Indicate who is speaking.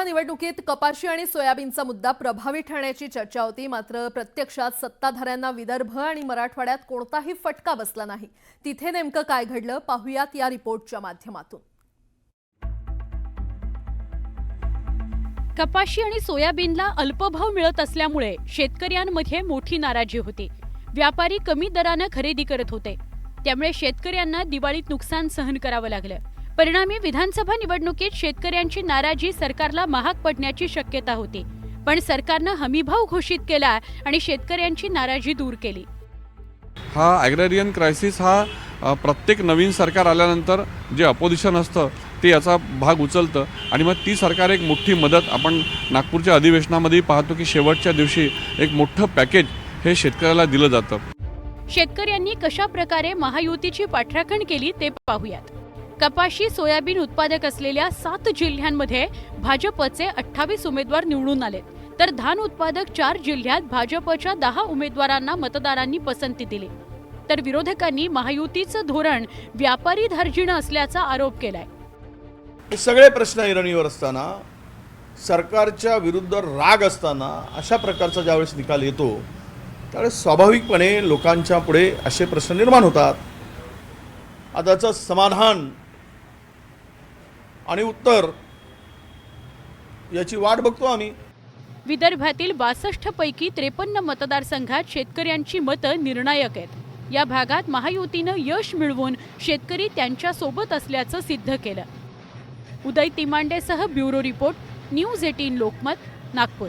Speaker 1: विधानसभा निवडणुकीत कपाशी आणि सोयाबीनचा मुद्दा प्रभावी ठरण्याची चर्चा होती. मात्र प्रत्यक्षात सत्ताधाऱ्यांना विदर्भ आणि मराठवाड्यात कोणताही फटका बसला नाही. तिथे नेमकं काय घडलं पाहुयात या रिपोर्टच्या माध्यमातून.
Speaker 2: कपाशी आणि सोयाबीनला अल्पभाव मिळत असल्यामुळे शेतकऱ्यांमध्ये मोठी नाराजी होती. व्यापारी कमी दरानं खरेदी करत होते. त्यामुळे शेतकऱ्यांना दिवाळीत नुकसान सहन करावं लागलं. परिणामी विधानसभा निवडणुकीत शेतकऱ्यांची नाराजी सरकारला महाग पडण्याची शक्यता होती. पण सरकारनं हमीभाव घोषित केला आणि शेतकऱ्यांची नाराजी दूर केली.
Speaker 3: हा ॲग्रेरियन क्रायसिस हा प्रत्येक नवीन सरकार आल्यानंतर जे अपोजिशन असतं ते याचा भाग उचलतं. आणि मग ती सरकार एक मोठी मदत आपण नागपूरच्या अधिवेशनामध्ये पाहतो की शेवटच्या दिवशी एक मोठं पॅकेज हे शेतकऱ्याला दिलं जातं.
Speaker 2: शेतकऱ्यांनी कशा प्रकारे महायुतीची पाठराखण केली ते पाहूयात. कपाशी सोयाबीन उत्पादक असलेल्या सात जिल्ह्यांमध्ये भाजपचे अठ्ठावीस उमेदवार निवडून आले तर धान उत्पादक चार जिल्ह्यात भाजपच्या दहा उमेदवारांना मतदारांनी पसंती दिली. तर विरोधकांनी महायुतीचं धोरण व्यापारी धार्जिणं असल्याचा आरोप केलाय.
Speaker 4: सगळे प्रश्न ऐरणीवर असताना सरकारच्या विरुद्ध राग असताना अशा प्रकारचा ज्यावेळेस निकाल येतो त्यावेळेस स्वाभाविकपणे लोकांच्या पुढे असे प्रश्न निर्माण होतात. आताचं समाधान आणि उत्तर याची वाट बघतो आम्ही.
Speaker 2: विदर्भातील बासष्ट पैकी त्रेपन्न मतदारसंघात शेतकऱ्यांची मतं निर्णायक आहेत. या भागात महायुतीनं यश मिळवून शेतकरी त्यांच्यासोबत असल्याचं सिद्ध केलं. Uday तिमांडेसह bureau report news eighteen Lokmat Nagpur.